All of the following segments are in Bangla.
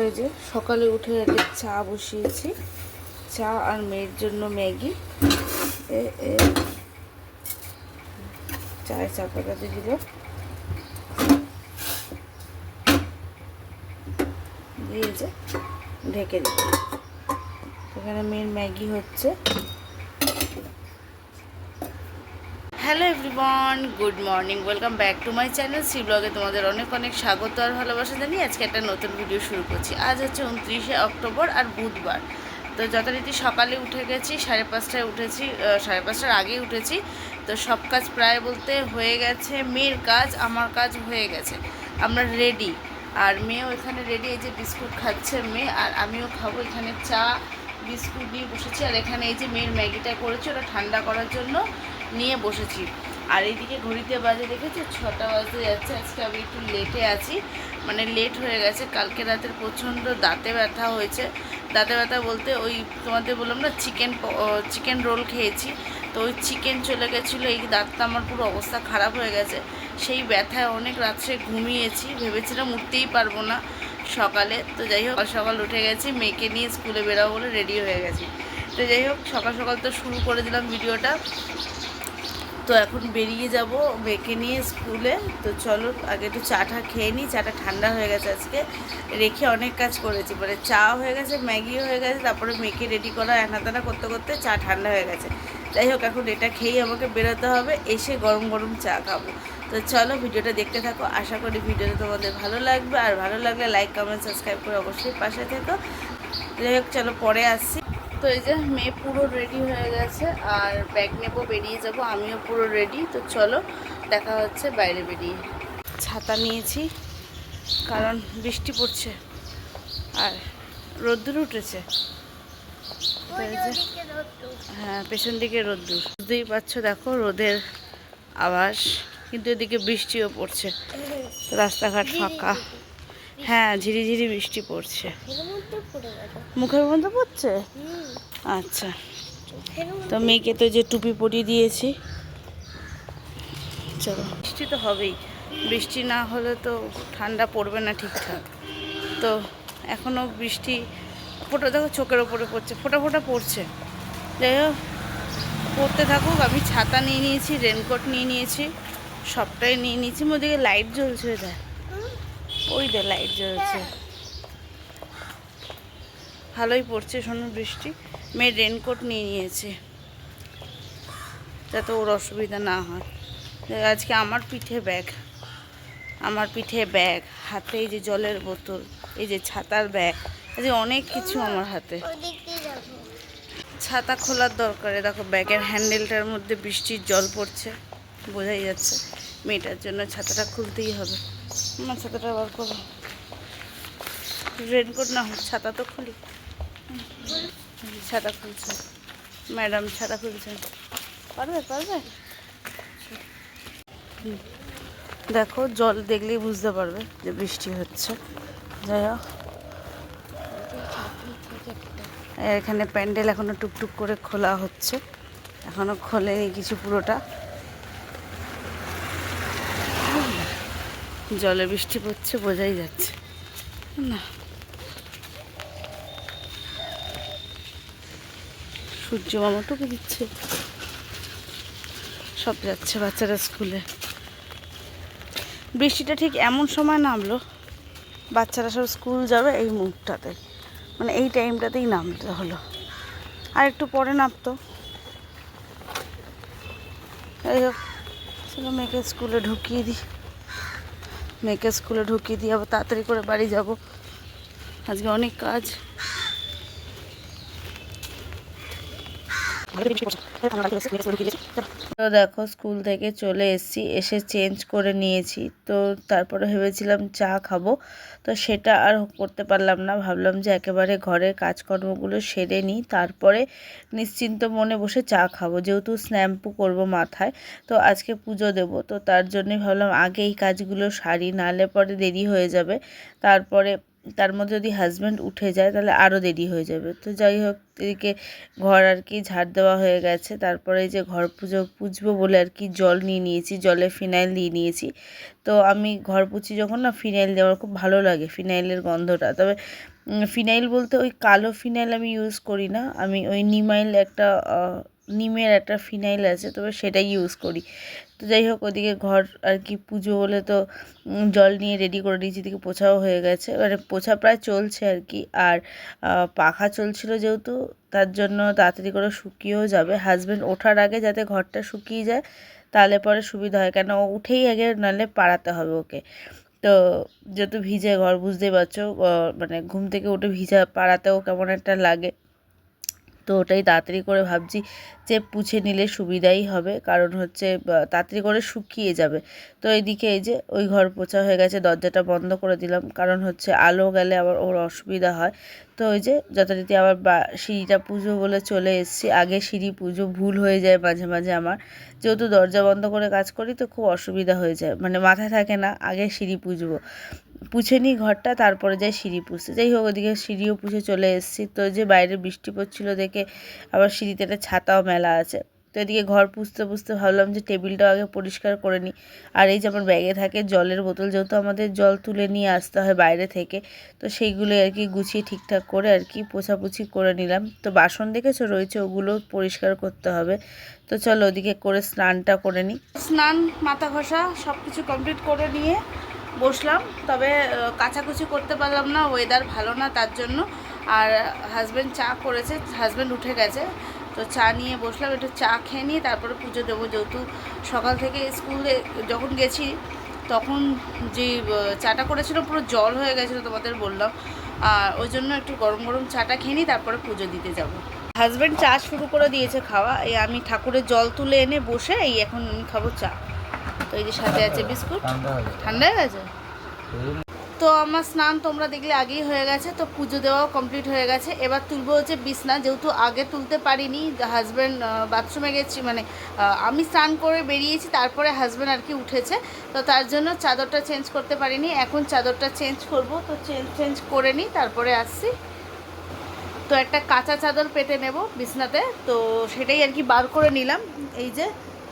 এই যে সকালে উঠে চা বসিয়েছি। চা আর মেয়ের জন্য ম্যাগি। চায়ের চা পাকাতে দিল দিয়ে যে ঢেকে দিল এখানে মেয়ের ম্যাগি হচ্ছে। Hello everyone, good morning, welcome back to my channel C ব্লগে তোমাদের অনেক অনেক স্বাগত আর ভালোবাসা জানিয়ে আজকে একটা নতুন ভিডিও শুরু করছি। আজ হচ্ছে উনত্রিশে অক্টোবর আর বুধবার। তো যথারীতি সকালে উঠে গেছি, সাড়ে পাঁচটায় উঠেছি সাড়ে পাঁচটার আগেই উঠেছি। তো সব কাজ প্রায় বলতে হয়ে গেছে, মেয়ের কাজ, আমার কাজ হয়ে গেছে। আমরা রেডি আর মেয়েও এখানে রেডি এই যে বিস্কুট খাচ্ছে মেয়ে, আর আমিও খাব। এখানে চা, বিস্কুট নিয়ে বসেছি, আর এখানে এই যে মেয়ের ম্যাগিটা করেছি, ওটা ঠান্ডা করার জন্য। নিয়ে বসেছি। আর এইদিকে ঘড়িতে বাজে দেখেছি? ছটা বাজতে যাচ্ছে। আজকে আমি একটু লেটে আছি। মানে লেট হয়ে গেছে। কালকে রাতের প্রচণ্ড দাঁতে ব্যথা হয়েছে। দাঁতে ব্যথা বলতে ওই তোমাদের বললাম না চিকেন চিকেন রোল খেয়েছি। তো ওই চিকেন চলে গেছিল। এই দাঁতটা আমার পুরো অবস্থা খারাপ হয়ে গেছে। সেই ব্যথায় অনেক রাত্রে ঘুমিয়েছি। ভেবেছিলাম উঠতেই পারব না সকালে। তো যাই হোক সকাল উঠে গেছি। মেয়েকে নিয়ে স্কুলে বেরাবো বলে রেডি হয়ে গেছি। তো যাই হোক, সকাল সকাল তো শুরু করে দিলাম ভিডিওটা তো এখন বেরিয়ে যাব মেয়েকে নিয়ে স্কুলে। তো চলো, আগে একটু চাটা খেয়ে নিই। চাটা ঠান্ডা হয়ে গেছে আজকে। রেখে অনেক কাজ করেছি। মানে চা হয়ে গেছে, ম্যাগিও হয়ে গেছে, তারপরে মেয়েকে রেডি করা এনাতানা করতে করতে চা ঠান্ডা হয়ে গেছে। যাই হোক, এখন এটা খেয়েই আমাকে বেরোতে হবে। এসে গরম গরম চা খাব। তো চলো, ভিডিওটা দেখতে থাকো। আশা করি ভিডিওটা তোমাদের ভালো লাগবে। আর ভালো লাগলে লাইক কমেন্ট সাবস্ক্রাইব করে অবশ্যই পাশে থেকো। যাই হোক, চলো পরে আসছি। তো এই যে মেয়ে পুরো রেডি হয়ে গেছে, আর ব্যাগ নেব, বেরিয়ে যাব, আমিও পুরো রেডি তো চলো দেখা হচ্ছে বাইরে বেরিয়ে। ছাতা নিয়েছি, কারণ বৃষ্টি পড়ছে, আর রোদ্দুর উঠেছে। হ্যাঁ পেছন দিকে রোদ্দুর। বুঝতেই পারছ, দেখো রোদের আওয়াজ কিন্তু এদিকে বৃষ্টিও পড়ছে। রাস্তাঘাট ফাঁকা। হ্যাঁ ঝিরিঝিরি বৃষ্টি পড়ছে। মুখের মধ্যে পড়ছে? আচ্ছা। তো মেয়েকে তো যে টুপি পরিয়ে দিয়েছি। চলো। বৃষ্টি তো হবেই। বৃষ্টি না হলে তো ঠান্ডা পড়বে না ঠিকঠাক। তো এখনও বৃষ্টি ফোটা দেখো চোখের ওপরে পড়ছে, ফোটা ফোটা পড়ছে। যাই হোক, পড়তে থাকুক, আমি ছাতা নিয়ে নিয়েছি রেনকোট নিয়ে নিয়েছি, সবটাই নিয়ে নিয়েছি ওদিকে লাইট জ্বলছে দেয় ওই দে লাইট জ্বলছে। ভালোই পড়ছে, শোনো বৃষ্টি। মেয়ে রেনকোট নিয়ে নিয়েছে, যাতে ওর অসুবিধা না হয়। আজকে আমার পিঠে ব্যাগ আমার পিঠে ব্যাগ হাতে এই যে জলের বোতল, এই যে ছাতার ব্যাগ এই অনেক কিছু আমার হাতে। ছাতা খোলার দরকারে, দেখো ব্যাগের হ্যান্ডেলটার মধ্যে বৃষ্টির জল পড়ছে, বোঝাই যাচ্ছে। মেয়েটার জন্য ছাতাটা খুলতেই হবে। আমার ছাতাটা বার করো। রেনকোট না ছাতা তো খুলি। ছাতা খুলছে। ম্যাডাম ছাতা খুলছেন পারবে পারবে। দেখো, জল দেখলেই বুঝতে পারবে যে বৃষ্টি হচ্ছে। যাই হোক। এখানে প্যান্ডেল এখনও টুকটুক করে খোলা হচ্ছে। এখনও খোলেনি কিছু পুরোটা। জলে বৃষ্টি পড়ছে, বোঝাই যাচ্ছে। না। সূর্য মামা দিচ্ছে। সব যাচ্ছে বাচ্চারা স্কুলে। বৃষ্টিটা ঠিক এমন সময় নামলো, বাচ্চারা সব স্কুল যাবে এই মুখটাতে মানে এই টাইমটাতেই নামতে হলো। আর একটু পরে নামতো। যাই হোক মেয়েকে স্কুলে ঢুকিয়ে দিই। মেয়েকে স্কুলে ঢুকিয়ে দিয়ে আবার তাড়াতাড়ি করে বাড়ি যাব। আজকে অনেক কাজ। তো দেখো স্কুল থেকে চলে এসেছি, এসে চেঞ্জ করে নিয়েছি। তো তারপরে ভেবেছিলাম চা খাব, তো সেটা আর করতে পারলাম না। ভাবলাম যে একেবারে ঘরের কাজকর্মগুলো সেরে নিই, তারপরে নিশ্চিন্ত মনে বসে চা খাব। যেহেতু স্ন্যাম্পু করব মাথায়, তো আজকে পুজো দেব, তো তার জন্যই ভাবলাম আগে এই কাজগুলো সারি, নাহলে পরে দেরি হয়ে যাবে। তারপরে তার মধ্যে যদি হাজব্যান্ড উঠে যায়, তাহলে আরও দেরি হয়ে যাবে। তো যাই হোক, এদিকে ঘর আর কি ঝাড় দেওয়া হয়ে গেছে। তারপরে যে ঘর পুজো, পুজবো বলে আর কি জল নিয়ে নিয়েছি, জলে ফিনাইল দিয়ে নিয়েছি। তো আমি ঘর পুছি যখন না ফিনাইল দেওয়ার খুব ভালো লাগে ফিনাইলের গন্ধটা। তবে ফিনাইল বলতে ওই কালো ফিনাইল আমি ইউজ করি না। আমি ওই নিমাইল একটা নিমের একটা ফিনাইল আছে, তবে সেটাই ইউজ করি। তো যাই হোক, ওদিকে ঘর আর কি পুজো বলে তো জল নিয়ে রেডি করে দিয়েছি এদিকে পোছাও হয়ে গেছে। মানে পোছা প্রায় চলছে আর কি। আর পাখা চলছিল যেহেতু, তার জন্য তাড়াতাড়ি করে শুকিয়েও যাবে। হাজব্যান্ড ওঠার আগে যাতে ঘরটা শুকিয়ে যায়, তাহলে পরে সুবিধা হয়। কেন, ও উঠেই আগে নাহলে পাড়াতে হবে ওকে। তো, যেহেতু ভিজে, ঘর বুঝতেই পারছ মানে ঘুম থেকে উঠে ভিজা, পাড়াতেও কেমন একটা লাগে। তো ওটাই তাড়াতাড়ি করে ভাবছি যে পুছে নিলে সুবিধাই হবে। কারণ হচ্ছে তাড়াতাড়ি করে শুকিয়ে যাবে। তো এইদিকে এই যে ওই ঘর পোছা হয়ে গেছে, দরজাটা বন্ধ করে দিলাম। কারণ হচ্ছে, আলো গেলে আবার ওর অসুবিধা হয়। তো ওই যে যথারীতি আবার বা, সিঁড়িটা পুজো বলে চলে এসেছি। আগে সিঁড়ি পুজো ভুল হয়ে যায় মাঝে মাঝে আমার। যেহেতু দরজা বন্ধ করে কাজ করি তো খুব অসুবিধা হয়ে যায়। মানে মাথায় থাকে না, আগে সিঁড়ি পুজবো। পুছে নিই ঘরটা, তারপরে যাই সিঁড়ি পুষতে যাই হোক, ওদিকে সিঁড়িও পুষে চলে এসেছি। তো যে বাইরে বৃষ্টি পড়ছিল দেখে আবার সিঁড়িতে একটা ছাতাও মেলা আছে। তো এদিকে ঘর পুষতে পুষতে ভাবলাম যে টেবিলটাও আগে পরিষ্কার করে নিই। আর এই যে আমার ব্যাগে থাকে জলের বোতল, যেহেতু আমাদের জল তুলে নিয়ে আসতে হয় বাইরে থেকে, তো সেইগুলো আর কি গুছিয়ে ঠিকঠাক করে আর কি পোছাপুছি করে নিলাম। তো বাসন দেখেছ? রয়েছে, ওগুলো পরিষ্কার করতে হবে। তো চলো ওদিকে করে স্নানটা করে নিই। স্নান, মাথা ঘষা সব কিছু কমপ্লিট করে নিয়ে বসলাম, তবে কাচাকুচি করতে পারলাম না ওয়েদার ভালো না তার জন্য। আর হাজব্যান্ড চা করেছে হাজব্যান্ড উঠে গেছে, তো চা নিয়ে বসলাম, একটু চা খেয়ে নিয়ে তারপরে পুজো দেবো। যেহেতু সকাল থেকে স্কুলে যখন গেছি, তখন যে চাটা করেছিল পুরো জল হয়ে গেছিল তোমাদের বললাম। আর ওই জন্য একটু গরম গরম চাটা খেয়ে নিই তারপরে পুজো দিতে যাব। হাজব্যান্ড চা শুরু করে দিয়েছে খাওয়া। এই আমি ঠাকুরের জল তুলে এনে বসে, এই এখন খাব চা। তো এই যে সাথে আছে বিস্কুট। ঠান্ডা হয়ে গেছে? তো আমার স্নান তোমরা দেখলে আগেই হয়ে গেছে তো পুজো দেওয়াও কমপ্লিট হয়ে গেছে। এবার তুলবো হচ্ছে বিছনা যেহেতু আগে তুলতে পারিনি হাজব্যান্ড বাথরুমে গেছি মানে আমি স্নান করে বেরিয়েছি তারপরে হাজব্যান্ড আর কি উঠেছে। তো তার জন্য চাদরটা চেঞ্জ করতে পারিনি এখন চাদরটা চেঞ্জ করব। তো চেঞ্জ চেঞ্জ করে নিই তারপরে আসছি। তো একটা কাঁচা চাদর পেতে নেব বিছনাতে তো সেটাই আর কি বার করে নিলাম। এই যে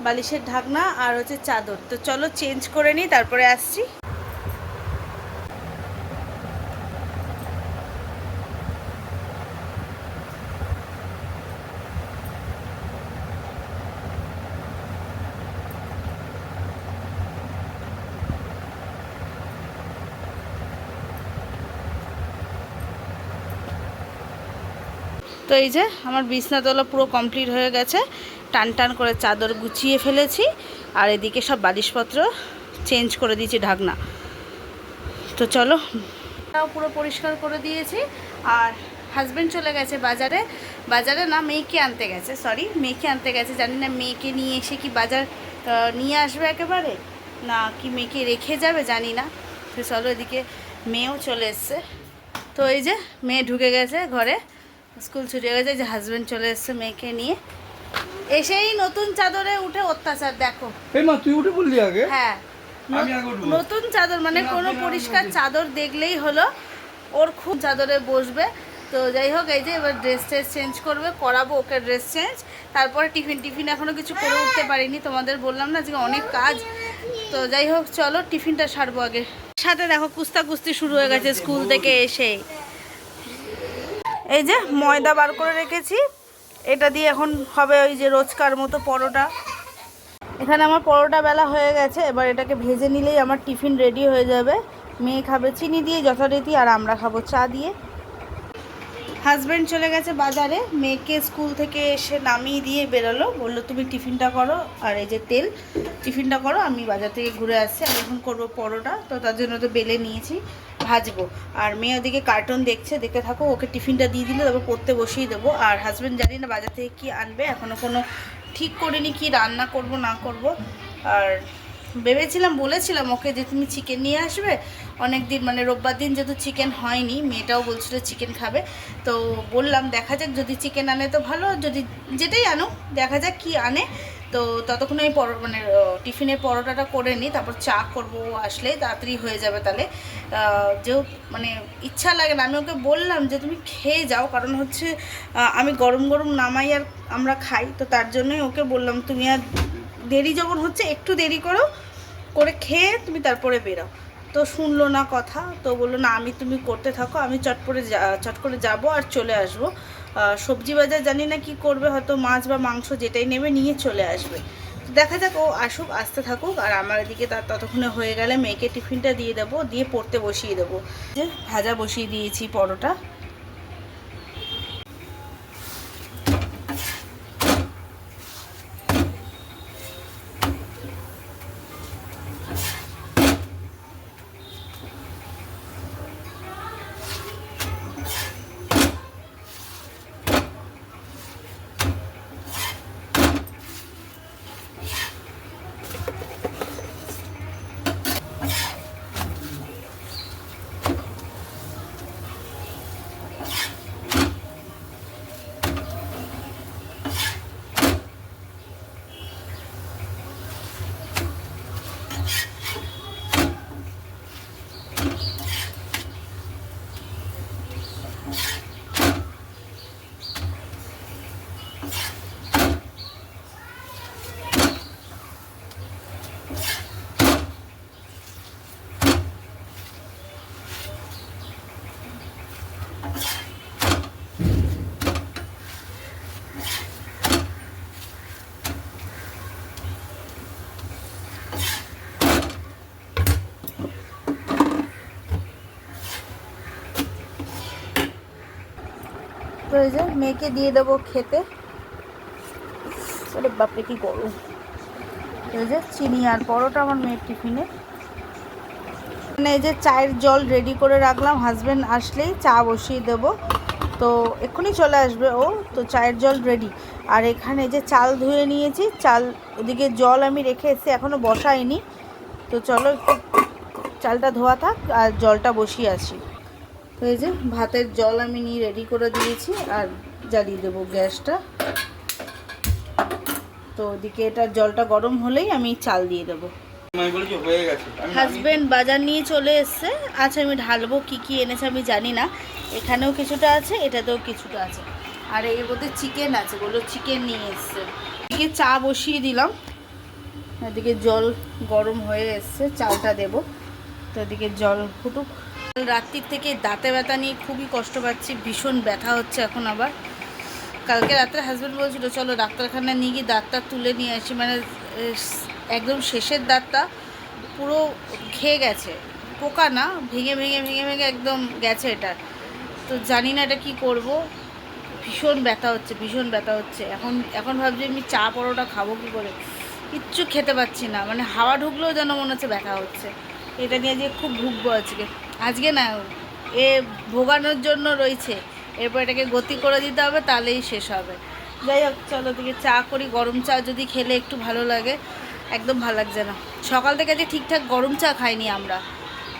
বালিশের ঢাকনা আর হচ্ছে চাদর। তো চলো চেঞ্জ করে নিই, তারপরে আসছি। তো এই যে আমার বিছনাতলা পুরো কমপ্লিট হয়ে গেছে। টান টান করে চাদর গুছিয়ে ফেলেছি আর এদিকে সব বালিশপত্র চেঞ্জ করে দিয়েছি ঢাকনা। তো চলো। তাও পুরো পরিষ্কার করে দিয়েছি। আর হাজব্যান্ড চলে গেছে বাজারে। বাজারে না মেয়েকে আনতে গেছে সরি মেয়েকে আনতে গেছে। জানি না মেয়েকে নিয়ে এসে কি বাজার নিয়ে আসবে একেবারে? না কি মেয়েকে রেখে যাবে? জানি না। তো চলো এদিকে মেয়েও চলে এসছে। তো এই যে মেয়ে ঢুকে গেছে ঘরে। স্কুল ছুটি গেছে যে হাজব্যান্ড চলে এসছে মেয়েকে নিয়ে। এসেই নতুন চাদরে উঠে অত্যাচার দেখো। এই মা তুই উঠে বললি আগে? হ্যাঁ। আমি আগে উঠবো। নতুন চাদর মানে কোনো পরিষ্কার চাদর দেখলেই হলো ওর খুব চাদরে বসবে। তো যাই হোক এই যে এবার ড্রেস ট্রেস চেঞ্জ করবে করাবো ওকে ড্রেস চেঞ্জ তারপরে টিফিন টিফিন এখনও কিছু করে উঠতে পারিনি তোমাদের বললাম না যে অনেক কাজ। তো যাই হোক চলো টিফিনটা সারবো আগে। সাথে দেখো কুস্তা কুস্তি শুরু হয়ে গেছে স্কুল থেকে এসে। এই যে ময়দা বার করে রেখেছি এটা দিয়ে এখন হবে ওই যে রোজকার মতো পরোটা। এখানে আমার পরোটা বেলা হয়ে গেছে, এবার এটাকে ভেজে নিলেই আমার টিফিন রেডি হয়ে যাবে। মেয়ে খাবে চিনি দিয়ে, যথারীতি আর আমরা খাব চা দিয়ে। হাজব্যান্ড চলে গেছে বাজারে, মেয়েকে স্কুল থেকে এসে নামিয়ে দিয়ে বেরোলো। বলল, তুমি টিফিনটা করো আর এই যে তেল, টিফিনটা করো, আমি বাজার থেকে ঘুরে আসছি, আমি এখন করব পরোটা। তো তার জন্য তো বেলে নিয়েছি। ভাজবো। আর মেয়ে ওদিকে কার্টুন দেখছে, দেখতে থাকো, ওকে টিফিনটা দিয়ে দিলে, তারপর পড়তে বসিয়ে দেবো। আর হাজব্যান্ড জানি না বাজার থেকে কী আনবে এখনও কোনো ঠিক করিনি কি রান্না করব, না করব। আর ভেবেছিলাম, বলেছিলাম ওকে যে তুমি চিকেন নিয়ে আসবে। অনেক দিন মানে রোববার দিন যেহেতু চিকেন হয়নি, মেয়েটাও বলছিল চিকেন খাবে। তো বললাম, দেখা যাক যদি চিকেন আনে তো ভালো, যদি যেটাই আনো দেখা যাক কি আনে। তো ততক্ষণে আমি পর মানে টিফিনের পরোটাটা করে নিই, তারপর চা করব ও আসলেই তাড়াতাড়ি হয়ে যাবে তাহলে। যেহেতু মানে ইচ্ছা লাগে না, আমি ওকে বললাম যে, তুমি খেয়ে যাও, কারণ হচ্ছে আমি গরম গরম নামাই আর আমরা খাই। তো তার জন্যই ওকে বললাম, তুমি আর দেরি যখন হচ্ছে, একটু দেরি করো, করে খেয়ে তুমি তারপরে বেরো। তো শুনলো না কথা, তো বলল, না, আমি, তুমি করতে থাকো, আমি চট করে যা- চট করে যাব আর চলে আসব। সবজি বাজার জানি না কি করবে, হয়তো মাছ বা মাংস যেটাই নেবে নিয়ে চলে আসবে। দেখা যাক, ও আসুক, আসতে থাকুক, আর আমার এদিকে তার ততক্ষণে হয়ে গেলে মেয়েকে টিফিনটা দিয়ে দেবো, দিয়ে পড়তে বসিয়ে দেবো। যে ভাজা বসিয়ে দিয়েছি পরোটা। তো এই যে মেয়েকে দিয়ে দেবো খেতে। আরে বাপরে, কি করব এই যে চিনি আর পরোটা আমার মেয়ের টিফিনে। মানে এই যে চায়ের জল রেডি করে রাখলাম হাজব্যান্ড আসলেই চা বসিয়ে দেব। তো এক্ষুনি চলে আসবে ও, তো চায়ের জল রেডি আর এখানে যে চাল ধুয়ে নিয়েছি, চাল ওদিকে জল আমি রেখে এসে এখনও বসাইনি তো চলো একটু চালটা ধোয়া থাক, আর জলটা বসিয়ে আসি। তো এই যে ভাতের জল আমি নিয়ে রেডি করে দিয়েছি আর জ্বালিয়ে দেবো গ্যাসটা। তো ওদিকে এটা জলটা গরম হলেই আমি চাল দিয়ে দেবো। হাজবেন্ড বাজার নিয়ে চলে এসছে। আচ্ছা আমি ঢালবো কি কি এনেছে আমি জানি না। এখানেও কিছুটা আছে এটাতেও কিছুটা আছে। আর এর মধ্যে চিকেন আছে বলল চিকেন নিয়ে এসছে। এদিকে চা বসিয়ে দিলাম। এদিকে জল গরম হয়ে এসছে চালটা দেব। তো এদিকে জল ফুটুক। রাত্রির থেকে দাঁতে ব্যথা নিয়ে খুবই কষ্ট পাচ্ছি, ভীষণ ব্যথা হচ্ছে এখন আবার। কালকে রাত্রে হাজব্যান্ড বলছিল, চলো ডাক্তারখানায় নিয়ে গিয়ে দাঁতটা তুলে নিয়ে আসি। মানে একদম শেষের দাঁতটা পুরো খেয়ে গেছে। পোকা না, ভেঙে ভেঙে ভেঙে ভেঙে একদম গেছে এটা। তো জানি না এটা কি করব। ভীষণ ব্যথা হচ্ছে, ভীষণ ব্যথা হচ্ছে। এখন এখন ভাবছি আমি চা পরোটা খাব কী করে? কিচ্ছু খেতে পাচ্ছি না। মানে হাওয়া ঢুকলেও যেন মনে হচ্ছে ব্যথা হচ্ছে। এটা নিয়ে যে খুব ভুগবো আজকে। আজকে না এ ভোগানোর জন্য রয়েছে। এরপর এটাকে গতি করে দিতে হবে তাহলেই শেষ হবে। যাই হোক চলো দিকে চা করি গরম চা যদি খেলে একটু ভালো লাগে একদম ভালো লাগছে না। সকাল থেকে যে ঠিকঠাক গরম চা খাইনি আমরা।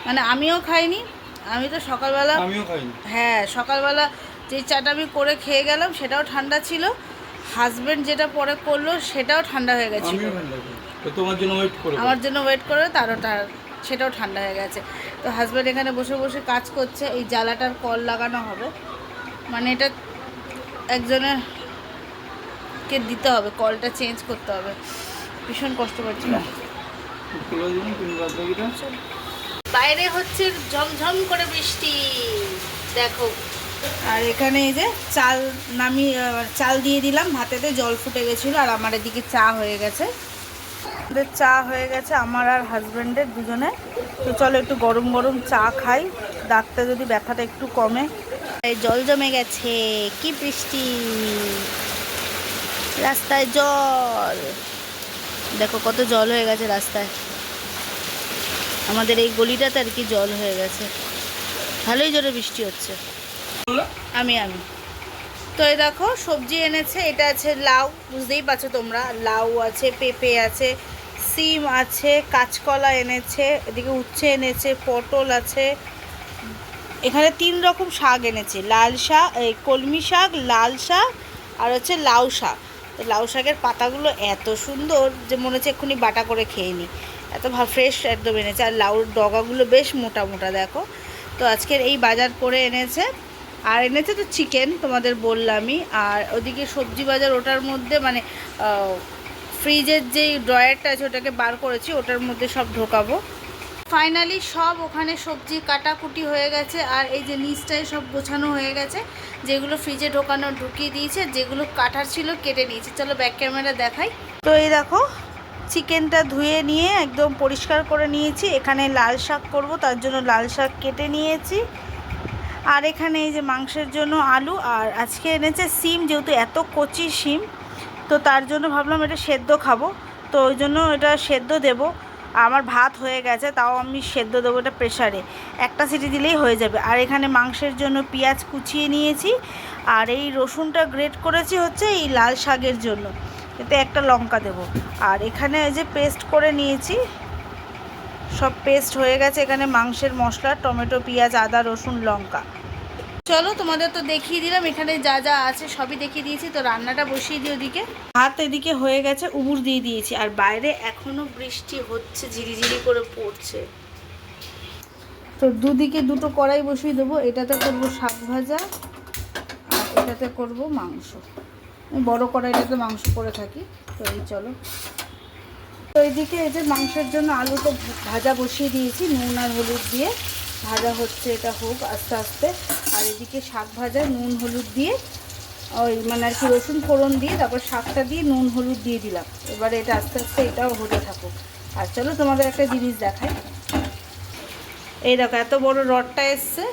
মানে আমিও খাইনি আমি তো সকালবেলা হ্যাঁ সকালবেলা যে চাটা আমি করে খেয়ে গেলাম সেটাও ঠান্ডা ছিল। হাজবেন্ড যেটা পরে করল সেটাও ঠান্ডা হয়ে গেছিল। আমার জন্য ওয়েট করে তারও তার সেটাও ঠান্ডা হয়ে গেছে। তো হাজব্যান্ড এখানে বসে বসে কাজ করছে, এই জ্বালাটার কল লাগানো হবে। মানে এটা একজনের কে দিতে হবে, কলটা চেঞ্জ করতে হবে। ভীষণ কষ্ট বাকিটা বাইরে হচ্ছে ঝমঝম করে বৃষ্টি। দেখো। আর এখানে এই যে চাল নামি চাল দিয়ে দিলাম, ভাতেতে জল ফুটে গেছিল, আর আমার এদিকে চা হয়ে গেছে। আমাদের চা হয়ে গেছে আমার আর হাজব্যান্ডের দুজনে। তো চলো একটু গরম গরম চা খাই দাঁতটা যদি ব্যথাটা একটু কমে। জল জমে গেছে কি বৃষ্টি। রাস্তায় জল। দেখো কত জল হয়ে গেছে রাস্তায়। আমাদের এই গলিটাতে আর কি জল হয়ে গেছে। ভালোই জোরে বৃষ্টি হচ্ছে। আমি আমি। তো এই দেখো সবজি এনেছে এটা আছে লাউ বুঝতেই পারছ তোমরা। লাউ আছে পেঁপে আছে সিম আছে, কাঁচকলা এনেছে, এদিকে উচ্ছে এনেছে, পটল আছে। এখানে তিন রকম শাক এনেছে, লাল শাক, এই কলমি শাক, লাল শাক আর হচ্ছে লাউ শাক। তো লাউ শাকের পাতাগুলো এত সুন্দর যে মনে হচ্ছে এক্ষুনি বাটা করে খেয়ে নিই। এত ফ্রেশ একদম এনেছে। আর লাউর ডগাগুলো বেশ মোটা মোটা, দেখো। তো আজকের এই বাজার করে এনেছে। আর এনেছে তো চিকেন তোমাদের বললামই। আর ওদিকে সবজি বাজার ওটার মধ্যে মানে ফ্রিজের যেই ড্রয়ারটা আছে, ওটাকে বার করেছি, ওটার মধ্যে সব ঢোকাবো। ফাইনালি সব ওখানে সবজি কাটাকুটি হয়ে গেছে, আর এই যে নিচটায় সব গোছানো হয়ে গেছে, যেগুলো ফ্রিজে ঢোকানো, ঢুকিয়ে দিয়েছে, যেগুলো কাটার ছিল, কেটে নিয়েছে। চলো ব্যাক ক্যামেরা দেখাই। তো এই দেখো চিকেনটা ধুয়ে নিয়ে একদম পরিষ্কার করে নিয়েছি। এখানে লাল শাক করব, তার জন্য লাল শাক কেটে নিয়েছি। আর এখানে এই যে মাংসের জন্য আলু, আর আজকে এনেছে সিম, যেহেতু এত কচি সিম তো তার জন্য ভাবলাম এটা সেদ্ধ খাব। তো ওই জন্য এটা সেদ্ধ দেব। আমার ভাত হয়ে গেছে, তাও আমি সেদ্ধ দেবো এটা প্রেশারে একটা সিটি দিলেই হয়ে যাবে। আর এখানে মাংসের জন্য পেঁয়াজ কুচিয়ে নিয়েছি। আর এই রসুনটা গ্রেট করেছি হচ্ছে এই লাল শাকের জন্য। এতে একটা লঙ্কা দেব। আর এখানে যে পেস্ট করে নিয়েছি, সব পেস্ট হয়ে গেছে। এখানে মাংসের মশলা, টমেটো, পেঁয়াজ, আদা, রসুন, লঙ্কা। চলো তোমাদের তো দেখিয়ে দিলাম এখানে যা যা আছে সবই দেখিয়ে দিয়েছি। তো রান্নাটা বসিয়ে দিই ওদিকে। হাত এদিকে হয়ে গেছে উবুর দিয়ে দিয়েছি। আর বাইরে এখনও বৃষ্টি হচ্ছে ঝিরিঝিরি করে পড়ছে। তো দুদিকে দুটো কড়াই বসিয়ে দেবো এটাতে করব শাক ভাজা আর এটাতে করব মাংস। আমি বড় কড়াইটাতে মাংস করে থাকি তো এই চলো। তো এইদিকে এই যে মাংসের জন্য আলু তো ভাজা বসিয়ে দিয়েছি নুন আর হলুদ দিয়ে। ভাজা হচ্ছে এটা হোক আস্তে আস্তে। আর এদিকে শাক ভাজা, নুন, হলুদ দিয়ে, ওই মানে আর কি রসুন ফোড়ন দিয়ে, তারপর শাকটা দিয়ে নুন, হলুদ দিয়ে দিলাম। এবারে এটা আস্তে আস্তে এটাও হতে থাকুক। আর চলো তোমাদের একটা জিনিস দেখাই। এই দেখো, এত বড় রডটা এসছে।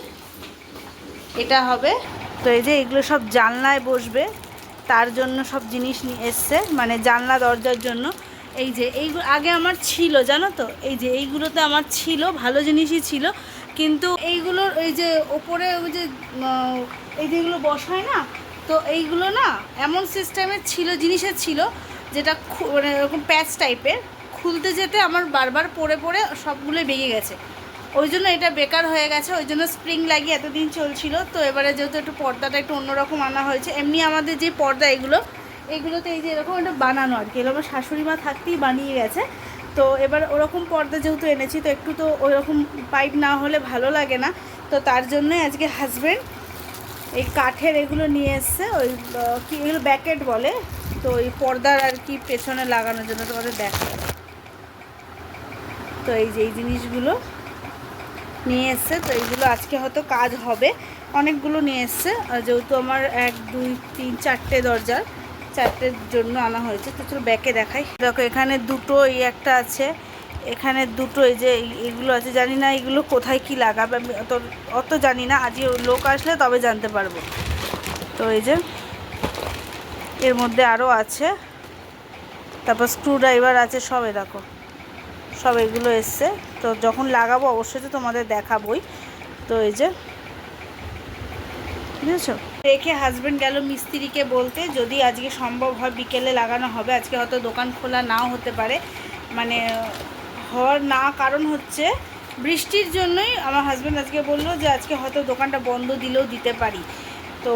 এটা হবে, তো এই যে এগুলো সব জানলায় বসবে, তার জন্য সব জিনিস নিয়ে এসছে মানে জানলা দরজার জন্য। এই যে এইগুলো আগে আমার ছিল, জানো তো? এই যে এইগুলোতে আমার ছিল, ভালো জিনিসই ছিল। কিন্তু এইগুলোর ওই যে ওপরে ওই যে এই যেগুলো বসায় না, তো এইগুলো না এমন সিস্টেমের ছিল, জিনিসের ছিল, যেটা মানে এরকম প্যাচ টাইপের খুলতে যেতে আমার বারবার পড়ে পড়ে সবগুলোই বেরিয়ে গেছে। ওই জন্য এটা বেকার হয়ে গেছে, ওই জন্য স্প্রিং লাগিয়ে এতদিন চলছিল, তো এবারে যেহেতু একটু পর্দাটা একটু অন্যরকম আনা হয়েছে, এমনি আমাদের যে পর্দা এগুলো, এগুলোতে এই যে এরকম একটা বানানো আর কি আমার শাশুড়ি মা থাকতেই বানিয়ে গেছে তো এবার ওরকম পর্দা যেহেতু এনেছি, তো একটু তো ওরকম পাইপ না হলে ভালো লাগে না। তো তার জন্যই আজকে হাজব্যান্ড এই কাঠের এগুলো নিয়ে এসছে, ওই কি এগুলো ব্যাকেট বলে, তো ওই পর্দার আর কি পেছনে লাগানোর জন্য তোমাদের দেখা তো এই যে এই জিনিসগুলো নিয়ে এসছে, তো এইগুলো আজকে হয়তো কাজ হবে। অনেকগুলো নিয়ে এসছে যেহেতু আমার এক, দুই, তিন, চারটে দরজার চারটের জন্য আনা হয়েছে। তো চলো ব্যাকে দেখাই। দেখো, এখানে দুটো এই একটা আছে। এখানে দুটো এই যে এগুলো আছে। জানি না এগুলো কোথায় কি লাগাবে। আমি অত অত জানি না। আজকে লোক আসলে তবে জানতে পারব। তো এই যে, এর মধ্যে আরও আছে। তারপর স্ক্রু ড্রাইভার আছে সব দেখো। সব এগুলো এসছে। তো যখন লাগাবো অবশ্যই তো তোমাদের দেখাবোই। তো এই যে, বুঝেছ? রেখে হাজব্যান্ড গেল মিস্ত্রিকে বলতে, যদি আজকে সম্ভব হয় বিকেলে লাগানো হবে, আজকে হয়তো দোকান খোলা নাও হতে পারে। মানে হওয়ার না কারণ হচ্ছে বৃষ্টির জন্যই আমার হাজব্যান্ড আজকে বলল যে, আজকে হয়তো দোকানটা বন্ধ দিলেও দিতে পারি। তো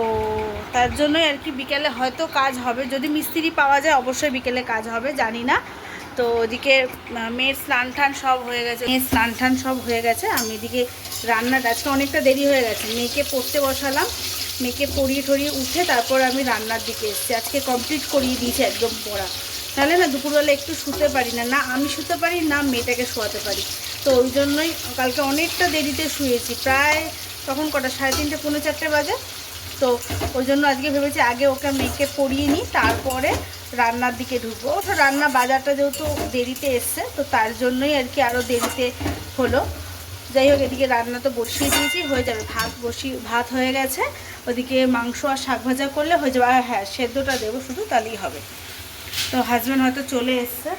তার জন্যই আর কি বিকেলে হয়তো কাজ হবে। যদি মিস্ত্রি পাওয়া যায়, অবশ্যই বিকেলে কাজ হবে, জানি না। তো ওদিকে মেয়ের স্নান টান সব হয়ে গেছে। মেয়ের স্নান টান সব হয়ে গেছে। আমি এদিকে রান্নাটা, আজকে অনেকটা দেরি হয়ে গেছে। মেয়েকে পড়তে বসালাম। মেয়েকে পরিয়ে ঠরিয়ে উঠে তারপর আমি রান্নার দিকে এসেছি। আজকে কমপ্লিট করিয়ে দিয়েছি একদম পড়া। তাহলে না, দুপুরবেলা একটু শুতে পারি না। না, আমি শুতে পারি, না মেয়েটাকে শোয়াতে পারি। তো ওই জন্যই কালকে অনেকটা দেরিতে শুয়েছি। প্রায় তখন কটা? সাড়ে তিনটে, পৌনে চারটে বাজে। তো ওই জন্য আজকে ভেবেছি আগে ওকে মেয়েকে পরিয়ে নিই, তারপরে রান্নার দিকে ঢুকবো। ওটা রান্না বাজারটা যেহেতু দেরিতে এসছে, তো তার জন্যই আর কি আরও দেরিতে হলো। যাই হোক এদিকে রান্না তো বসিয়ে দিয়েছি হয়ে যাবে ভাত বসিয়ে ভাত হয়ে গেছে। ওদিকে মাংস আর শাক ভাজা করলে হয়ে যাবে আর হ্যাঁ সেদ্ধটা দেবো শুধু তাহলেই হবে। তো হাজব্যান্ড হয়তো চলে এসছে।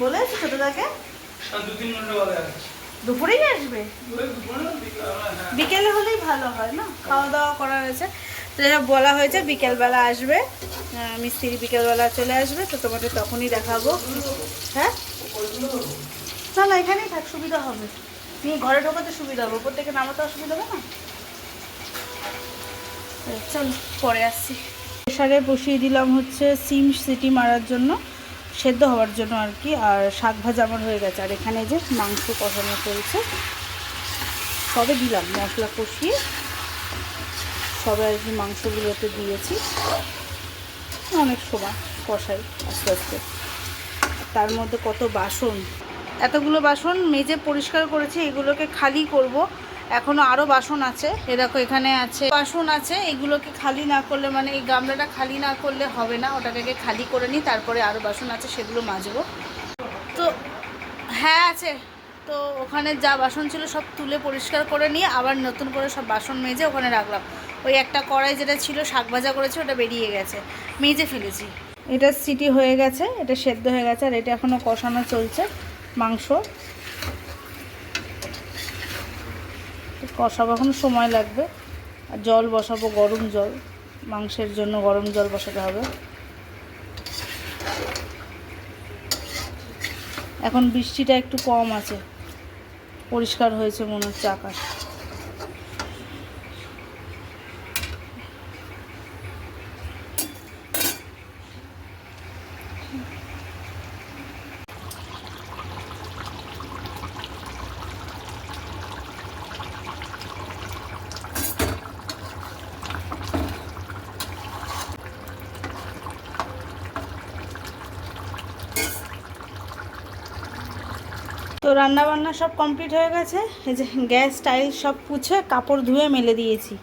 বলে ঘণ্টা বাদে আসছে দুপুরেই আসবে? বিকালে, হ্যাঁ। বিকেলে হলেই ভালো হয় না? খাওয়া দাওয়া করা হয়েছে। তো যাই বলা হয়েছে বিকেলবেলা আসবে। মিস্ত্রি বিকেলবেলা চলে আসবে তো তোমাদের তখনই দেখাবো। হ্যাঁ? না না এখানেই থাক সুবিধা হবে। তুমি ঘরে ঢোকাতে সুবিধা হবে ওপর থেকে নামাতে অসুবিধা হবে না? চল পরে আসছি। প্রেশারে বসিয়ে দিলাম হচ্ছে সিম সিটি মারার জন্য সেদ্ধ হওয়ার জন্য আর কি আর শাক ভাজা আমার হয়ে গেছে। আর এখানে যে মাংস কষানো চলছে সবে দিলাম মশলা কষিয়ে সবে আর কি মাংসগুলোতে দিয়েছি। অনেক সময় কষাই আস্তে আস্তে। তার মধ্যে কত বাসন এতগুলো বাসন মেজে পরিষ্কার করেছি, এগুলোকে খালি করব। এখনও আরও বাসন আছে। এ দেখো, এখানে আছে বাসন আছে, এগুলোকে খালি না করলে মানে এই গামলাটা খালি না করলে হবে না, ওটাকে খালি করে নিই, তারপরে আরও বাসন আছে, সেগুলো মাজবো। তো হ্যাঁ আছে। তো ওখানে যা বাসন ছিল সব তুলে পরিষ্কার করে নিয়ে আবার নতুন করে সব বাসন মেজে ওখানে রাখলাম। ওই একটা কড়াই যেটা ছিল, শাক ভাজা করেছে, ওটা বেরিয়ে গেছে। মেজে ফেলেছি। এটা সিটি হয়ে গেছে, এটা সেদ্ধ হয়ে গেছে, আর এটা এখনও কষানো চলছে। মাংস। কষাবো, এখন সময় লাগবে। আর জল বসাবো, গরম জল। মাংসের জন্য গরম জল বসাতে হবে। এখন বৃষ্টিটা একটু কম আছে। পরিষ্কার হয়েছে মনে হচ্ছে আকাশ। তো রান্না বান্না সব কমপ্লিট হয়ে গেছে। এই যে গ্যাস টাইল সব পুছে কাপড় ধুয়ে মেলে দিয়েছি।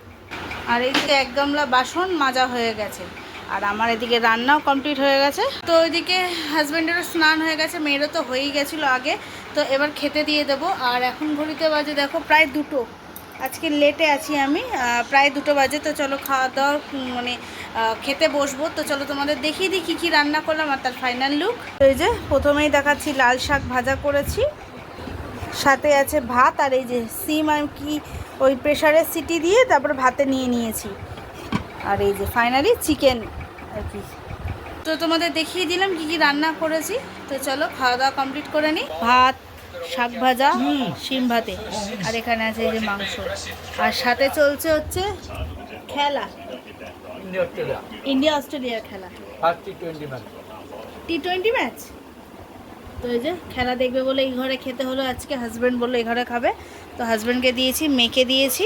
আর এইদিকে এক গামলা বাসন মাজা হয়ে গেছে। আর আমার এদিকে রান্নাও কমপ্লিট হয়ে গেছে। তো ওইদিকে হাজব্যান্ডেরও স্নান হয়ে গেছে মেয়েরও তো হয়েই গেছিল আগে। তো এবার খেতে দিয়ে দেবো। আর এখন ঘড়িতে বাজে দেখো প্রায় দুটো। আজকে লেটে আছি আমি প্রায় দুটো বাজে। তো চলো খাওয়া দাওয়ার উম, মানে খেতে বসবো। তো চলো তোমাদের দেখিয়ে দিই কী কী রান্না করলাম আর তার ফাইনাল লুক এই যে প্রথমেই দেখাচ্ছি লাল শাক ভাজা করেছি। সাথে আছে ভাত আর এই যে সিম আমি কি ওই প্রেশারে সিটি দিয়ে তারপর ভাতে নিয়ে নিয়েছি। আর এই যে ফাইনালি চিকেন আর কি। তো তোমাদের দেখিয়ে দিলাম কি কি রান্না করেছি। তো চলো খাওয়া দাওয়া কমপ্লিট করে নিই ভাত শাক ভাজা শিম ভাতে। আর এখানে আছে এই যে মাংস। আর সাথে চলছে হচ্ছে খেলা। ইন্ডিয়া অস্ট্রেলিয়া অস্ট্রেলিয়ার খেলা টি টোয়েন্টি ম্যাচ তো এই যে খেলা দেখবে বলে এই ঘরে খেতে হলো আজকে হাজব্যান্ড বলল এই ঘরে খাবে। তো হাজব্যান্ডকে দিয়েছি, মেয়েকে দিয়েছি,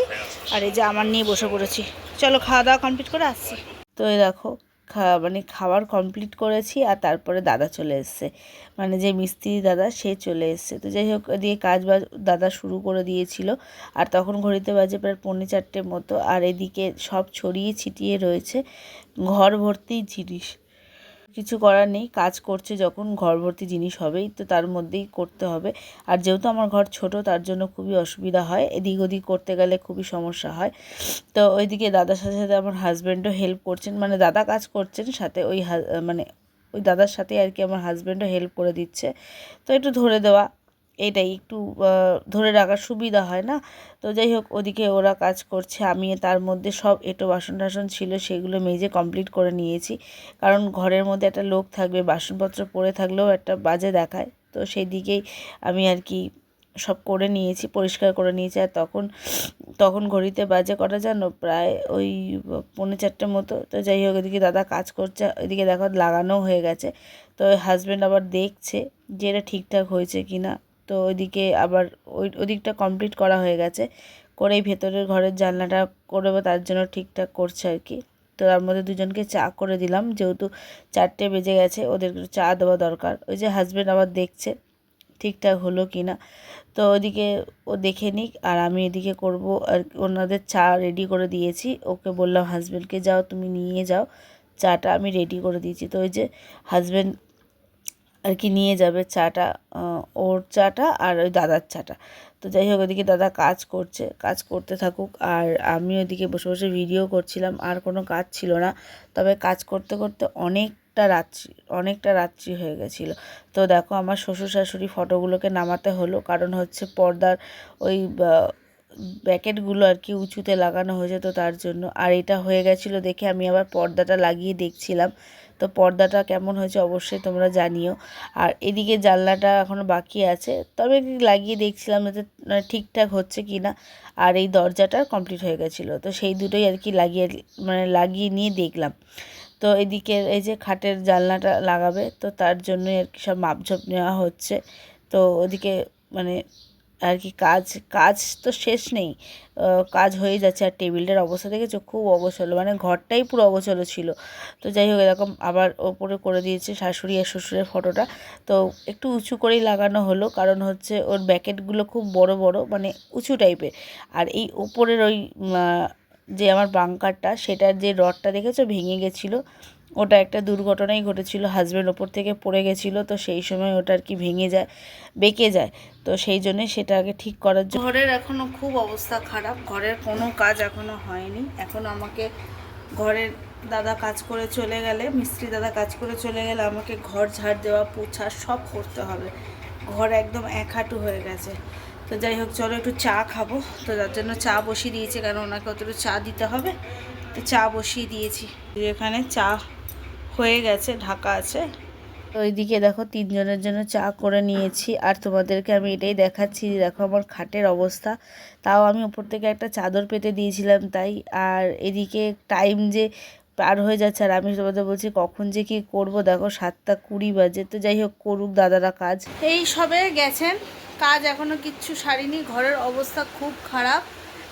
আর এই যে আমার নিয়ে বসে পড়েছি। চলো খাওয়া দাওয়া কমপ্লিট করে আসছি। তো এই দেখো মানে খাবার কমপ্লিট করেছি আর তারপরে দাদা চলে এসছে। মানে যে মিস্ত্রি দাদা, সে চলে এসছে। তো যাই হোক দিয়ে কাজ বাজ দাদা শুরু করে দিয়েছিল। আর তখন ঘড়িতে বাজে প্রায় পৌনে চারটে মতো। আর এদিকে সব ছড়িয়ে ছিটিয়ে রয়েছে। ঘর ভর্তি জিনিস। কিছু করার নেই, কাজ করছে যখন ঘর ভর্তি জিনিস হবেই, তো তার মধ্যেই করতে হবে। আর যেহেতু আমার ঘর ছোট, তার জন্য খুবই অসুবিধা হয়। এদিক ওদিক করতে গেলে খুবই সমস্যা হয়। তো ওইদিকে দাদার সাথে সাথে আমার হাজব্যান্ডও হেল্প করছেন। মানে দাদা কাজ করছেন, সাথে ওই মানে ওই দাদার সাথে আর কি আমার হাজব্যান্ডও হেল্প করে দিচ্ছে। তো একটু ধরে দেওয়া। এটাই একটু ধরে রাখার সুবিধা হয় না? তো যাই হোক, ওদিকে ওরা কাজ করছে আমি তার মধ্যে সব এটো বাসন টাসন ছিল, সেগুলো মেজে কমপ্লিট করে নিয়েছি। কারণ ঘরের মধ্যে একটা লোক থাকবে, বাসনপত্র পড়ে থাকলেও একটা বাজে দেখায়। তো সেই দিকেই আমি আর কি সব করে নিয়েছি, পরিষ্কার করে নিয়েছি। আর তখন তখন ঘড়িতে বাজে কটা জানো? প্রায় ওই পৌনে চারটে মতো। তো যাই হোক, এদিকে দাদা কাজ করছে, এদিকে দেখো লাগানো হয়ে গেছে। তো হাজব্যান্ড আবার দেখছে যে এটা ঠিকঠাক হয়েছে কি না তো ওইদিকে আবার ওই, ওদিকটা কমপ্লিট করা হয়ে গেছে। করেই ভেতরের ঘরের জানলাটা করবে, তার জন্য ঠিকঠাক করছে আর কি। তো তার মধ্যে দুজনকে চা করে দিলাম, যেহেতু চারটে বেজে গেছে, ওদের চা দেওয়া দরকার। ওই যে হাজব্যান্ড আবার দেখছে, ঠিকঠাক হলো কি না। তো ওদিকে ও দেখে নিক, আর আমি এদিকে করব, আর ওনাদের চা রেডি করে দিয়েছি। ওকে বললাম হাজব্যান্ডকে যাও, তুমি নিয়ে যাও, চাটা আমি রেডি করে দিয়েছি। তো ওই যে হাজব্যান্ড আর কি নিয়ে যাবে চাটা ওর চাটা আর ওই দাদার চাটা। তো যাই হোক, ওদিকে দাদা কাজ করছে, কাজ করতে থাকুক। আর আমি ওদিকে বসে বসে ভিডিও করছিলাম, আর কোনো কাজ ছিল না। তবে কাজ করতে করতে অনেকটা রাত্রি অনেকটা রাত্রি হয়ে গেছিল। তো দেখো, আমার শ্বশুর শাশুড়ি ফটোগুলোকে নামাতে হলো। কারণ হচ্ছে পর্দার ওই ব্যাকেটগুলো আর কি উঁচুতে লাগানো হয়েছে তো তার জন্য। আর এটা হয়ে গেছিল দেখে আমি আবার পর্দাটা লাগিয়ে দেখছিলাম। তো পর্দাটা কেমন হয়েছে অবশ্যই তোমরা জানিও। আর এদিকে জানলাটা এখনও বাকি আছে, তবে লাগিয়ে দেখছিলাম যাতে মানে ঠিকঠাক হচ্ছে কি না আর এই দরজাটা কমপ্লিট হয়ে গেছিল। তো সেই দুটোই আর কি লাগিয়ে মানে লাগিয়ে নিয়ে দেখলাম। তো এদিকে এই যে খাটের জানলাটা লাগাবে, তো তার জন্যই আর কি সব মাপঝোপ নেওয়া হচ্ছে। তো ওদিকে মানে আর কি কাজ কাজ তো শেষ নেই। কাজ হয়ে যাচ্ছে আর টেবিলটার অবস্থা দেখেছ? খুব অগোছালো মানে ঘরটাই পুরো অগোছালো ছিল। তো যাই হোক, এরকম আবার ওপরে করে দিয়েছে শাশুড়ি আর শ্বশুরের ফটোটা। তো একটু উঁচু করেই লাগানো হলো, কারণ হচ্ছে ওর ব্যাকেটগুলো খুব বড় বড় মানে উঁচু টাইপের। আর এই ওপরের ওই যে আমার বাঙ্কারটা, সেটার যে রডটা দেখেছ? ভেঙে গেছিল। ওটা একটা দুর্ঘটনাই ঘটেছিল হাজব্যান্ড ওপর থেকে পড়ে গেছিল, তো সেই সময় ওটা আর কি ভেঙে যায়, বেঁকে যায়, তো সেই জন্যে সেটা আগে ঠিক করার জন্য ঘরের এখনও খুব অবস্থা খারাপ, ঘরের কোনো কাজ এখনও হয়নি, এখন আমাকে ঘরের দাদা কাজ করে চলে গেলে, মিস্ত্রি দাদা কাজ করে চলে গেলে আমাকে ঘর ঝাড় দেওয়া, পোছা সব করতে হবে, ঘর একদম এক হাঁটু হয়ে গেছে, তো যাই হোক চলো একটু চা খাব, তো তার জন্য চা বসিয়ে দিয়েছি, কারণ ওনাকে অতটা চা দিতে হবে, তো চা বসিয়ে দিয়েছি এখানে চা হয়ে গেছে ঢাকা আছে। তো ওইদিকে দেখো তিনজনের জন্য চা করে নিয়েছি। আর তোমাদেরকে আমি এটাই দেখাচ্ছি যে দেখো আমার খাটের অবস্থা। তাও আমি উপর থেকে একটা চাদর পেতে দিয়েছিলাম তাই। আর এদিকে টাইম যে পার হয়ে যাচ্ছে আর আমি তোমাদের বলছি কখন যে কি করব। দেখো সাতটা কুড়ি বাজে তো যাই হোক করুক দাদারা কাজ। এই সবে গেছেন কাজ এখনও কিচ্ছু সারিনি ঘরের অবস্থা খুব খারাপ।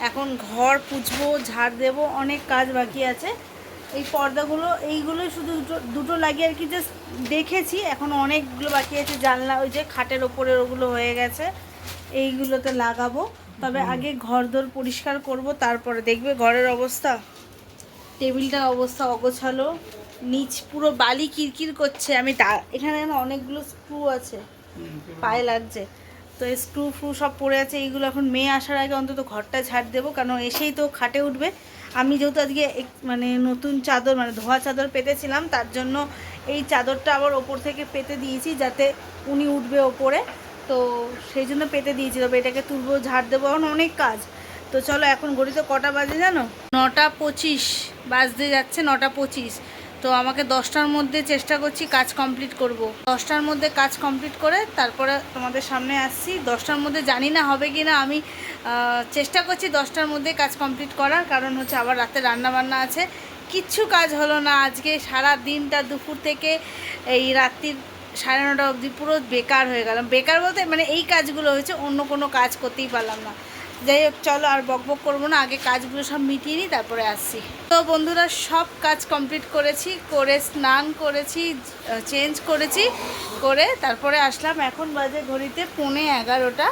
এখন ঘর পুছবো ঝাড় দেবো অনেক কাজ বাকি আছে। এই পর্দাগুলো এইগুলোই শুধু দুটো দুটো লাগিয়ে আর কি জাস্ট দেখেছি। এখন অনেকগুলো বাকি আছে। জানলা ওই যে খাটের ওপরের ওগুলো হয়ে গেছে। এইগুলোতে লাগাবো। তবে আগে ঘর দোর পরিষ্কার করব তারপরে দেখবে ঘরের অবস্থা। টেবিলটার অবস্থা অগোছালো। নিচ পুরো বালি কিরকির করছে। আমি এখানে যেন অনেকগুলো স্ক্রু আছে। পায়ে লাগছে। তো এই স্ক্রু ফ্রু সব পড়ে আছে। এইগুলো এখন মেয়ে আসার আগে অন্তত ঘরটা ঝাড় দেবো। কারণ এসেই তো খাটে উঠবে। আমি যেহেতু আজকে মানে নতুন চাদর মানে ধোয়া চাদর পেতেছিলাম, তার জন্য এই চাদরটা আবার ওপর থেকে পেতে দিয়েছি যাতে উনি উঠবে ওপরে। তো সেই জন্য পেতে দিয়েছি, তবে এটাকে তুলবো, ঝাড় দেবো। এখন অনেক কাজ। তো চলো, এখন ঘড়িতে কটা বাজে জানো? নটা পঁচিশ, বাজতে যাচ্ছে নটা পঁচিশ। তো আমাকে দশটার মধ্যে চেষ্টা করছি কাজ কমপ্লিট করব। দশটার মধ্যে কাজ কমপ্লিট করে তারপরে তোমাদের সামনে আসছি। দশটার মধ্যে জানি না হবে কি না আমি চেষ্টা করছি দশটার মধ্যে কাজ কমপ্লিট করার। কারণ হচ্ছে আবার রাতে রান্না বান্না আছে। কিচ্ছু কাজ হলো না। আজকে সারা দিনটা দুপুর থেকে এই রাত্রির সাড়ে নটা অবধি পুরো বেকার হয়ে গেলাম। বেকার বলতে মানে এই কাজগুলো হয়েছে, অন্য কোনো কাজ করতেই পারলাম না। যাই হোক, চলো আর বক বক করব না, আগে কাজগুলো সব মিটিয়ে নিই, তারপরে আসছি। তো বন্ধুরা, সব কাজ কমপ্লিট করেছি, করে স্নান করেছি চেঞ্জ করেছি, করে তারপরে আসলাম এখন বাজে ঘড়িতে পৌনে এগারোটা।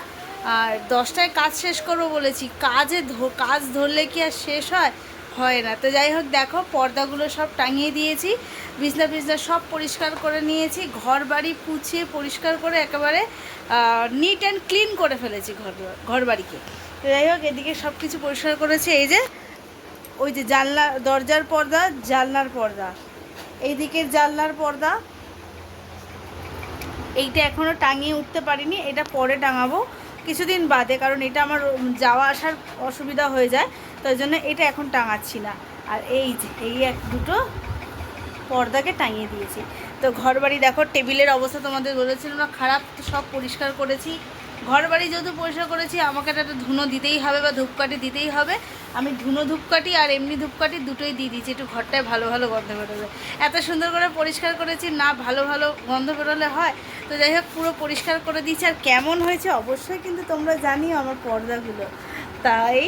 আর দশটায় কাজ শেষ করব বলেছি, কাজে কাজ ধরলে কি আর শেষ হয়? হয় না। তো যাই হোক, দেখো, পর্দাগুলো সব টাঙিয়ে দিয়েছি, বিছনা বিছনা সব পরিষ্কার করে নিয়েছি ঘর বাড়ি পুছিয়ে পরিষ্কার করে একেবারে নিট অ্যান্ড ক্লিন করে ফেলেছি ঘর ঘর বাড়িকে তো যাই হোক, এদিকে সব কিছু পরিষ্কার করেছি। এই যে, ওই যে জানলা, দরজার পর্দা, জানলার পর্দা। এইদিকে জানলার পর্দা। এইটা এখনও টাঙিয়ে উঠতে পারিনি, এটা পরে টাঙাবো কিছুদিন বাদে, কারণ এটা আমার যাওয়া আসার অসুবিধা হয়ে যায় তাই জন্য এটা এখন টাঙাচ্ছি না। আর এই যে, এই এক দুটো পর্দাকে টাঙিয়ে দিয়েছি। তো ঘর বাড়ি দেখো, টেবিলের অবস্থা তোমাদের বলেছিলাম না, খারাপ, সব পরিষ্কার করেছি। ঘর বাড়ি যেহেতু পরিষ্কার করেছি, আমাকে একটা ধুনো দিতেই হবে বা ধূপকাঠি দিতেই হবে। আমি ধুনো ধূপকাঠি আর এমনি ধূপকাঠি দুটোই দিয়ে দিয়েছি, একটু ঘরটায় ভালো ভালো গন্ধ বেরোবে। এত সুন্দর করে পরিষ্কার করেছি, না ভালো ভালো গন্ধ বেরোলে হয়। তো যাই হোক, পুরো পরিষ্কার করে দিয়েছি। আর কেমন হয়েছে অবশ্যই কিন্তু তোমরা জানিও আমার পর্দাগুলো। তাই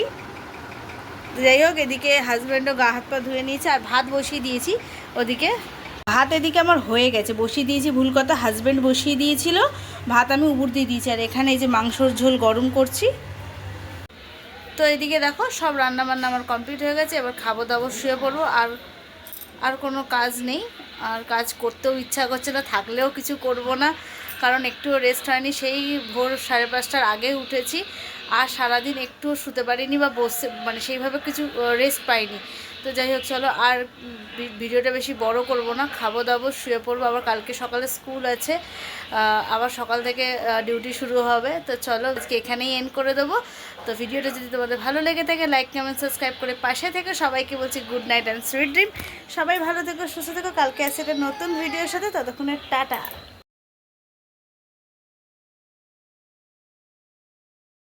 যাই হোক, এদিকে হাজব্যান্ডও গা হাত পা ধুয়ে নিয়েছে, আর ভাত বসিয়ে দিয়েছি। ওদিকে ভাত এদিকে আমার হয়ে গেছে। বসিয়ে দিয়েছি ভুল কথা হাজব্যান্ড বসিয়ে দিয়েছিল। ভাত আমি উপর দিয়ে দিয়েছি। আর এখানে এই যে মাংসর ঝোল গরম করছি। তো এদিকে দেখো, সব রান্না বান্না আমার কমপ্লিট হয়ে গেছে। এবার খাব দাবো শুয়ে পড়ব। আর আর কোনো কাজ নেই। আর কাজ করতেও ইচ্ছা করছে না, থাকলেও কিছু করব না। কারণ একটুও রেস্ট হয়নি। সেই ভোর সাড়ে পাঁচটার আগে উঠেছি। আর সারাদিন একটুও শুতে পারিনি বা বসে মানে সেইভাবে কিছু রেস্ট পাইনি। তো যাই হোক, চলো আর ভিডিওটা বেশি বড় করব না। খাব দাবো, শুয়ে পড়ব। আবার কালকে সকালে স্কুল আছে আবার সকাল থেকে ডিউটি শুরু হবে। তো চলো, আজকে এখানেই এন্ড করে দেবো। তো ভিডিওটা যদি তোমাদের ভালো লেগে থাকে লাইক কমেন্ট সাবস্ক্রাইব করে পাশে থেকে। সবাইকে বলছি good night and sweet dream সবাই ভালো থেকো, সুস্থ থেকো। কালকে আসছে একটা নতুন ভিডিওর সাথে ততক্ষণের টাটা।